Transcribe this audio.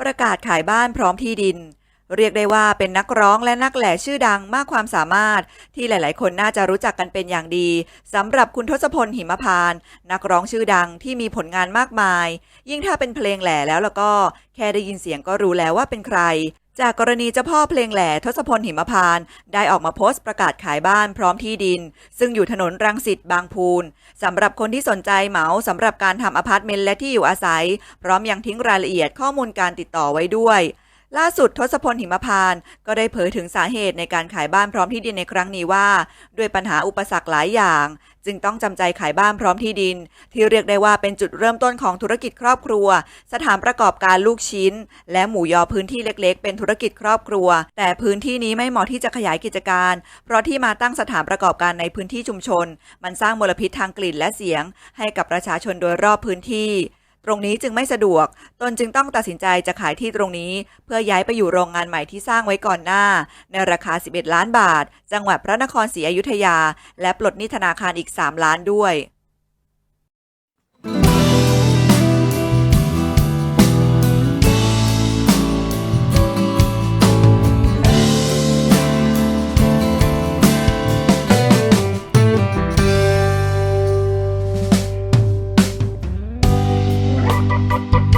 ประกาศขายบ้านพร้อมที่ดิน เรียกได้ว่าเป็นนักร้องและนักแหล่ชื่อดังมากความสามารถ ที่หลาย ๆ คนน่าจะรู้จักกันเป็นอย่างดีสำหรับคุณทศพลหิมพาน นักร้องชื่อดังที่มีผลงานมากมาย ยิ่งถ้าเป็นเพลงแหล่แล้วแล้วก็ แค่ได้ยินเสียงก็รู้แล้วว่าเป็นใคร จากกรณีเจ้าพ่อเพลงแหล่ทศพลหิมพานต์ได้ออกมาโพสต์ประกาศขายบ้านพร้อมที่ดิน ซึ่งอยู่ถนนรังสิตบางพูนสำหรับคนที่สนใจเหมาสำหรับการทำอพาร์ตเมนต์และที่อยู่อาศัย พร้อมยังทิ้งรายละเอียดข้อมูลการติดต่อไว้ด้วย ล่าสุดทศพลหิมพานต์ก็ได้เผยถึงสาเหตุในการขายบ้านพร้อมที่ดินในครั้งนี้ว่า ด้วยปัญหาอุปสรรคหลายอย่าง จึงต้องจำใจขายบ้านพร้อมที่ดิน ที่เรียกได้ว่าเป็นจุดเริ่มต้นของธุรกิจครอบครัว สถานประกอบการลูกชิ้น และหมูยอพื้นที่เล็กๆ เป็นธุรกิจครอบครัว แต่พื้นที่นี้ไม่เหมาะที่จะขยายกิจการ เพราะที่มาตั้งสถานประกอบการในพื้นที่ชุมชน มันสร้างมลพิษทางกลิ่นและเสียง ให้กับประชาชนโดยรอบพื้นที่ ตรงนี้จึงไม่สะดวก ตนจึงต้องตัดสินใจจะขายที่ตรงนี้ เพื่อย้ายไปอยู่โรงงานใหม่ที่สร้างไว้ก่อนหน้า ในราคา 11 ล้านบาท จังหวัดพระนครศรีอยุธยา และปลดหนี้ธนาคารอีก 3 ล้านด้วย Música